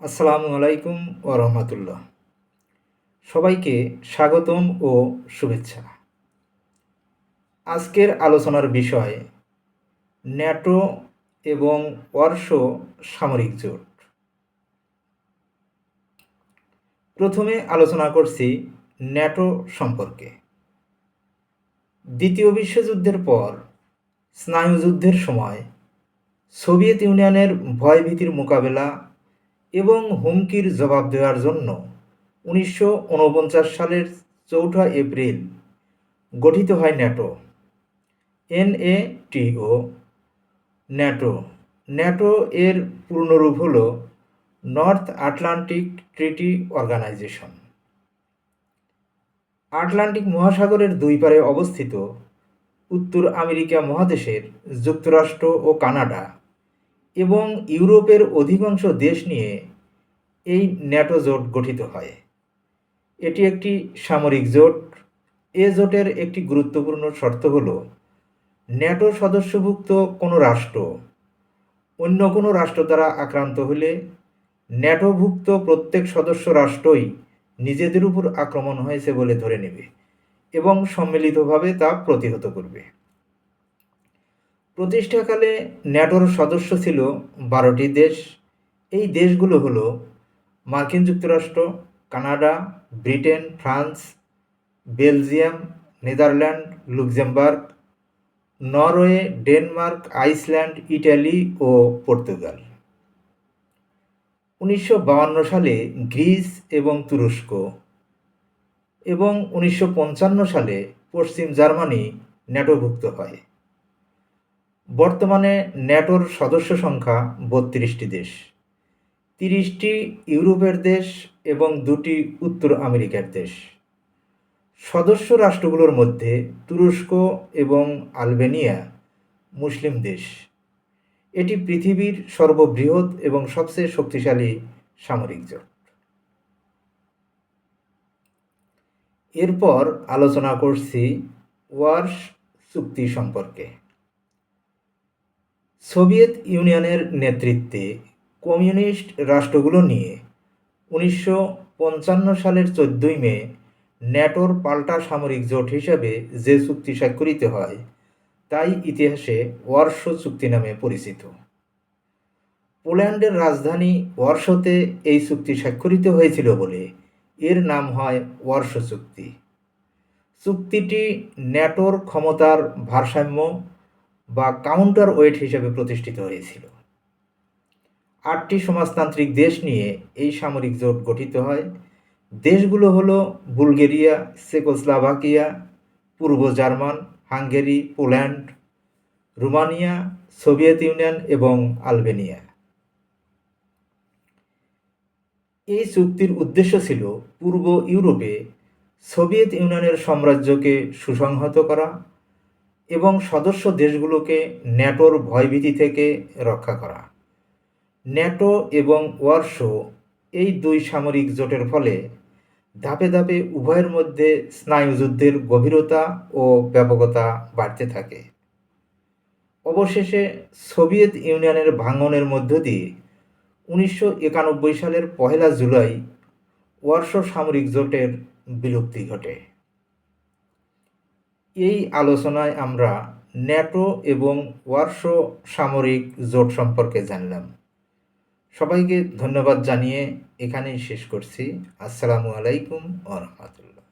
আসসালামু আলাইকুম ও রহমতুল্লাহ। সবাইকে স্বাগতম ও শুভেচ্ছা। আজকের আলোচনার বিষয় ন্যাটো এবং ওয়ারশো সামরিক জোট। প্রথমে আলোচনা করছি ন্যাটো সম্পর্কে। দ্বিতীয় বিশ্বযুদ্ধের পর, স্নায়ুযুদ্ধের সময় সোভিয়েত ইউনিয়নের ভয়ভীতির মোকাবেলা এবং হুমকির জবাব দেওয়ার জন্য উনিশশো উনপঞ্চাশ সালের চৌঠা এপ্রিল গঠিত হয় ন্যাটো। এনএটিও ন্যাটো। ন্যাটো এর পূর্ণরূপ হল North Atlantic Treaty Organization. Atlantic মহাসাগরের দুই পারে অবস্থিত উত্তর আমেরিকা মহাদেশের, যুক্তরাষ্ট্র ও কানাডা। এবং ইউরোপের অধিকাংশ দেশ নিয়ে এই ন্যাটো জোট গঠিত হয়। এটি একটি সামরিক জোট। এ জোটের একটি গুরুত্বপূর্ণ শর্ত হল, ন্যাটো সদস্যভুক্ত কোনো রাষ্ট্র, অন্য কোনো রাষ্ট্র দ্বারা আক্রান্ত হলে ন্যাটোভুক্ত প্রত্যেক সদস্য রাষ্ট্রই নিজেদের উপর আক্রমণ হয়েছে বলে ধরে নেবে এবং সম্মিলিতভাবে তা প্রতিহত করবে। প্রতিষ্ঠাকালে ন্যাটোর সদস্য ছিল বারোটি দেশ। এই দেশগুলো হলো মার্কিন যুক্তরাষ্ট্র, Canada, Britain, France, Belgium, Netherland, Luxembourg, Norway, Denmark, Iceland, Italy ও পর্তুগাল। উনিশশো সালে গ্রিস এবং তুরস্ক এবং উনিশশো পঞ্চান্ন সালে পশ্চিম জার্মানি ন্যাটোভুক্ত হয়। বর্তমানে ন্যাটোর সদস্য সংখ্যা বত্রিশটি দেশ। তিরিশটি ইউরোপের দেশ এবং দুটি উত্তর আমেরিকার দেশ। সদস্য রাষ্ট্রগুলোর মধ্যে তুরস্ক এবং আলবেনিয়া মুসলিম দেশ। এটি পৃথিবীর সর্ববৃহৎ এবং সবচেয়ে শক্তিশালী সামরিক জোট। এরপর আলোচনা করছি ওয়ার্স চুক্তি সম্পর্কে। সোভিয়েত ইউনিয়নের নেতৃত্বে কমিউনিস্ট রাষ্ট্রগুলো নিয়ে উনিশশো পঞ্চান্ন সালের চোদ্দই মে ন্যাটোর পাল্টা সামরিক জোট হিসাবে যে চুক্তি স্বাক্ষরিত হয়, তাই ইতিহাসে ওয়ার্শো চুক্তি নামে পরিচিত। পোল্যান্ডের রাজধানী ওয়ার্শোতে এই চুক্তি স্বাক্ষরিত হয়েছিল বলে এর নাম হয় ওয়ার্শো চুক্তি। চুক্তিটি ন্যাটোর ক্ষমতার ভারসাম্য বা কাউন্টার ওয়েট হিসেবে প্রতিষ্ঠিত হয়েছিল। আটটি সমাজতান্ত্রিক দেশ নিয়ে এই সামরিক জোট গঠিত হয়। দেশগুলো হলো বুলগেরিয়া, চেকোস্লাভাকিয়া, পূর্ব German, Hungary, Poland, Romania, Soviet Union এবং আলবেনিয়া। এই চুক্তির উদ্দেশ্য ছিল পূর্ব ইউরোপে সোভিয়েত ইউনিয়নের সাম্রাজ্যকে সুসংহত করা এবং সদস্য দেশগুলোকে ন্যাটোর ভয়ভীতি থেকে রক্ষা করা। ন্যাটো এবং ওয়ারশো এই দুই সামরিক জোটের ফলে ধাপে ধাপে উভয়ের মধ্যে স্নায়ুযুদ্ধের গভীরতা ও ব্যাপকতা বাড়তে থাকে। অবশেষে সোভিয়েত ইউনিয়নের ভাঙনের মধ্য দিয়ে উনিশশো একানব্বই সালের পহেলা জুলাই ওয়ারশো সামরিক জোটের বিলুপ্তি ঘটে। এই আলোচনায় আমরা ন্যাটো এবং ওয়ারশো সামরিক জোট সম্পর্কে জানলাম। সবাইকে ধন্যবাদ জানিয়ে এখানেই শেষ করছি। আসসালামু আলাইকুম ও রহমতুল্লাহ।